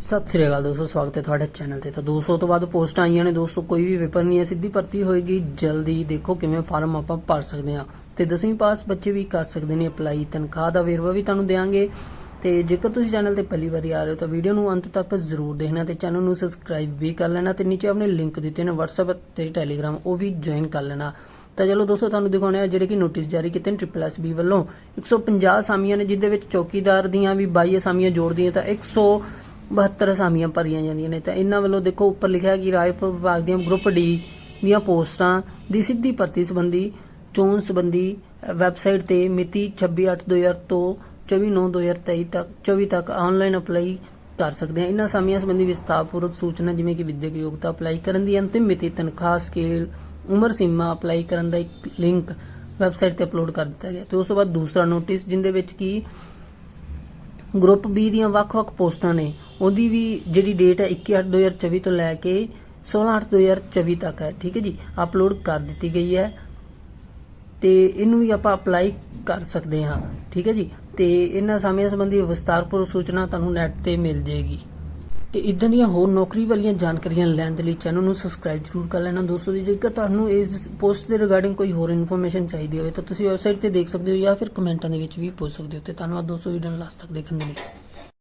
ਸਤਿ ਸ੍ਰੀ ਅਕਾਲ ਦੋਸਤੋ, ਸਵਾਗਤ ਹੈ ਤੁਹਾਡੇ ਚੈਨਲ ਤੇ। ਤਾਂ 200 ਤੋਂ ਵੱਧ ਪੋਸਟਾਂ ਆਈਆਂ ਨੇ ਦੋਸਤੋ, ਕੋਈ ਵੀ ਪੇਪਰ ਨਹੀਂ ਹੈ, ਸਿੱਧੀ ਭਰਤੀ ਹੋਏਗੀ। ਜਲਦੀ ਦੇਖੋ ਕਿਵੇਂ ਫਾਰਮ ਆਪਾਂ ਭਰ ਸਕਦੇ ਹਾਂ। ਤੇ 10ਵੀਂ ਪਾਸ ਬੱਚੇ ਵੀ ਕਰ ਸਕਦੇ ਨੇ ਅਪਲਾਈ, ਤਨਖਾਹ ਦਾ ਵੇਰਵਾ ਵੀ ਤੁਹਾਨੂੰ ਦੇਵਾਂਗੇ ਤੇ ਜੇਕਰ ਤੁਸੀਂ ਚੈਨਲ ਤੇ ਪਹਿਲੀ ਵਾਰੀ ਆ ਰਹੇ ਹੋ, ਤਾਂ ਵੀਡੀਓ ਨੂੰ ਅੰਤ ਤੱਕ ਜ਼ਰੂਰ ਦੇਖਣਾ ਤੇ ਚੈਨਲ ਨੂੰ ਸਬਸਕ੍ਰਾਈਬ ਵੀ ਕਰ ਲੈਣਾ ਤੇ ਨੀਚੇ ਆਪਣੇ ਲਿੰਕ ਦਿੱਤੇ ਨੇ, WhatsApp ਤੇ Telegram, ਉਹ ਵੀ ਜੁਆਇਨ ਕਰ ਲੈਣਾ। ਤਾਂ ਚਲੋ ਦੋਸਤੋ, ਤੁਹਾਨੂੰ ਦਿਖਾਉਣੇ ਆ ਜਿਹੜੇ ਕਿ ਨੋਟਿਸ ਜਾਰੀ ਕੀਤੇ ਨੇ ਟ੍ਰਿਪਲ ਐਸ ਬੀ ਵੱਲੋਂ। 150 ਅਸਾਮੀਆਂ ਨੇ ਜਿਦੇ ਵਿੱਚ ਚੌਕੀਦਾਰ ਦੀਆਂ ਵੀ 22 ਅਸਾਮੀਆਂ ਜੋੜਦੀਆਂ, ਤਾਂ 172 ਅਸਾਮੀਆਂ ਭਰੀਆਂ ਜਾਂਦੀਆਂ ਨੇ ਤਾਂ ਇਹਨਾਂ ਵੱਲੋਂ ਦੇਖੋ ਉੱਪਰ ਲਿਖਿਆ ਕਿ ਰਾਏਪੁਰ ਵਿਭਾਗ ਦੀਆਂ ਗਰੁੱਪ ਡੀ ਦੀਆਂ ਪੋਸਟਾਂ ਦੀ ਸਿੱਧੀ ਭਰਤੀ ਸੰਬੰਧੀ, ਚੋਣ ਸੰਬੰਧੀ ਵੈਬਸਾਈਟ ਤੇ ਮਿਤੀ 26/8/2000 ਤੋਂ 24/9/2023 ਤੱਕ 24 ਤੱਕ ਆਨਲਾਈਨ ਅਪਲਾਈ ਕਰ ਸਕਦੇ ਹਾਂ ਇਹਨਾਂ ਅਸਾਮੀਆਂ ਸੰਬੰਧੀ ਵਿਸਤਾਰਪੂਰਵਕ ਸੂਚਨਾ ਜਿਵੇਂ ਕਿ ਵਿਦਿਅਕ ਯੋਗਤਾ ਅਪਲਾਈ ਕਰਨ ਦੀ ਅੰਤਿਮ ਮਿਤੀ, ਤਨਖਾਹ ਸਕੇਲ ਉਮਰ ਸੀਮਾ ਅਪਲਾਈ ਕਰਨ ਦਾ ਇੱਕ ਲਿੰਕ ਵੈਬਸਾਈਟ ਤੇ ਅਪਲੋਡ ਕਰ ਦਿੱਤਾ ਗਿਆ। ਤੇ ਉਸ ਤੋਂ ਬਾਅਦ ਦੂਸਰਾ ਨੋਟਿਸ ਜਿੰਦੇ ਵਿੱਚ ਕੀ ਗਰੁੱਪ B ਦੀਆਂ ਵੱਖ-ਵੱਖ ਪੋਸਟਾਂ ਨੇ ਉਹਦੀ ਵੀ ਜਿਹੜੀ ਡੇਟ ਹੈ 21/8/2024 ਤੋਂ ਲੈ ਕੇ 16/8/2024 ਤੱਕ ਹੈ, ਠੀਕ ਹੈ ਜੀ? ਅਪਲੋਡ ਕਰ ਦਿੱਤੀ ਗਈ ਹੈ ਤੇ ਇਹਨੂੰ ਵੀ ਆਪਾਂ ਅਪਲਾਈ ਕਰ ਸਕਦੇ ਹਾਂ, ਠੀਕ ਹੈ ਜੀ? ਤੇ ਇਹਨਾਂ ਸਮਿਆਂ ਸੰਬੰਧੀ ਵਿਸਤਾਰਪੂਰਵਕ ਸੂਚਨਾ ਤੁਹਾਨੂੰ ਨੈਟ ਤੇ ਮਿਲ ਜੇਗੀ ਤੇ ਇਦਾਂ ਦੀਆਂ ਹੋਰ ਨੌਕਰੀ ਵਾਲੀਆਂ ਜਾਣਕਾਰੀਆਂ ਲੈਣ ਦੇ ਲਈ ਚੈਨਲ ਨੂੰ ਸਬਸਕ੍ਰਾਈਬ ਜ਼ਰੂਰ ਕਰ ਲੈਣਾ ਦੋਸਤੋ ਜੀ, ਜੇਕਰ ਤੁਹਾਨੂੰ ਇਸ ਪੋਸਟ ਦੇ ਰਿਗਾਰਡਿੰਗ ਕੋਈ ਹੋਰ ਇਨਫੋਰਮੇਸ਼ਨ ਚਾਹੀਦੀ ਹੋਵੇ ਤਾਂ ਤੁਸੀਂ ਵੈਬਸਾਈਟ ਤੇ ਦੇਖ ਸਕਦੇ ਹੋ ਜਾਂ ਫਿਰ ਕਮੈਂਟਾਂ ਦੇ ਵਿੱਚ ਵੀ ਪੁੱਛ ਸਕਦੇ ਹੋ ਤੇ ਧੰਨਵਾਦ ਦੋਸਤੋ ਵੀਡੀਓ ਨੂੰ ਲਾਸਟ ਤੱਕ ਦੇਖਣ ਦੇ ਲਈ।